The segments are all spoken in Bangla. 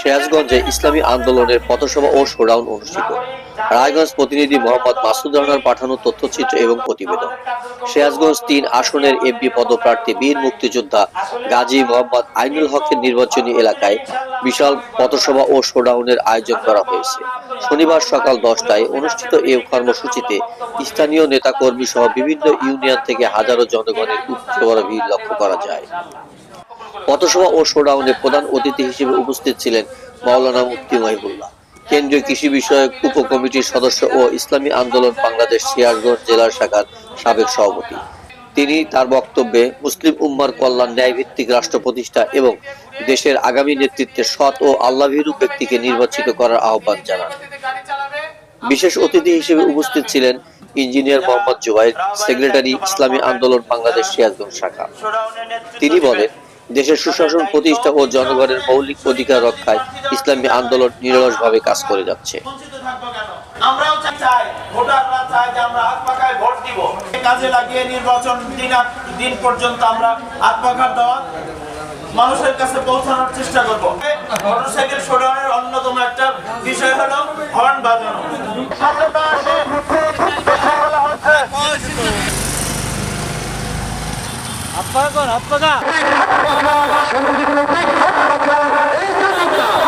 সিরাজগঞ্জে ইসলামী আন্দোলনের পথসভা ও শোডাউন অনুষ্ঠিত। রায়গঞ্জ প্রতিনিধি মোহাম্মদ মাসুদ রানার পাঠানো তথ্যচিত্র এবং প্রতিবেদন। সিরাজগঞ্জ তিন আসনের এমপি পদপ্রার্থী, বীর মুক্তিযোদ্ধা গাজী মোহাম্মদ আইনুল হকের নির্বাচনী এলাকায় বিশাল পথসভা ও শোডাউনের আয়োজন করা হয়েছে। শনিবার সকাল দশটায় অনুষ্ঠিত এই কর্মসূচিতে স্থানীয় নেতাকর্মী সহ বিভিন্ন ইউনিয়ন থেকে হাজারো জনগণের উপচে বড় ভিড় লক্ষ্য করা যায়। পথসভা ও শোডাউনে প্রধান অতিথি হিসেবে উপস্থিত ছিলেন মাওলানা মুফতি মহিবুল্লাহ। কেন্দ্রীয় কৃষি বিষয়ক উপকমিটির সদস্য ও ইসলামী আন্দোলন বাংলাদেশ সিরাজগঞ্জ জেলার শাখার সাবেক সভাপতি। তিনি তার বক্তব্যে মুসলিম উম্মার কল্যাণ, ন্যায়ভিত্তিক রাষ্ট্র প্রতিষ্ঠা এবং দেশের আগামী নেতৃত্বে সৎ ও আল্লাভীরু ব্যক্তিকে নির্বাচিত করার আহ্বান জানান। বিশেষ অতিথি হিসেবে উপস্থিত ছিলেন ইঞ্জিনিয়ার মোহাম্মদ জুবাইর, সেক্রেটারি ইসলামী আন্দোলন বাংলাদেশ সিরাজগঞ্জ শাখা। তিনি বলেন দেশের সুশাসন প্রতিষ্ঠা ও জনগণের মৌলিক অধিকার রক্ষায় ইসলামী আন্দোলন নিরলসভাবে কাজ করে যাচ্ছে। কাজে লাগিয়ে নির্বাচন দিন পর্যন্ত আমরা দেওয়া মানুষের কাছে পৌঁছানোর চেষ্টা করব। মোটরসাইকেল শোডাউনের অন্যতম একটা বিষয় হলো হর্ন বাজানো। তন্দুরানো হাত পাখা চন্দুরানো দিলে হাত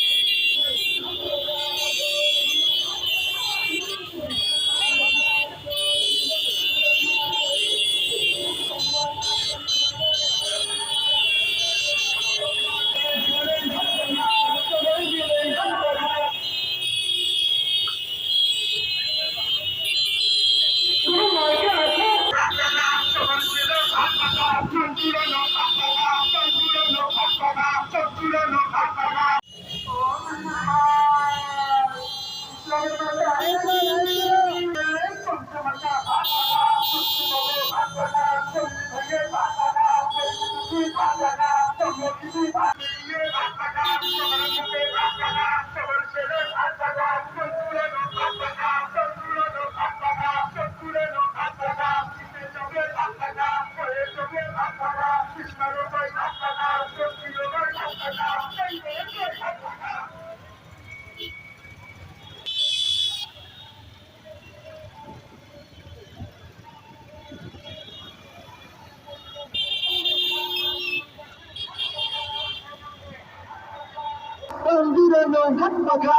হাত পাখা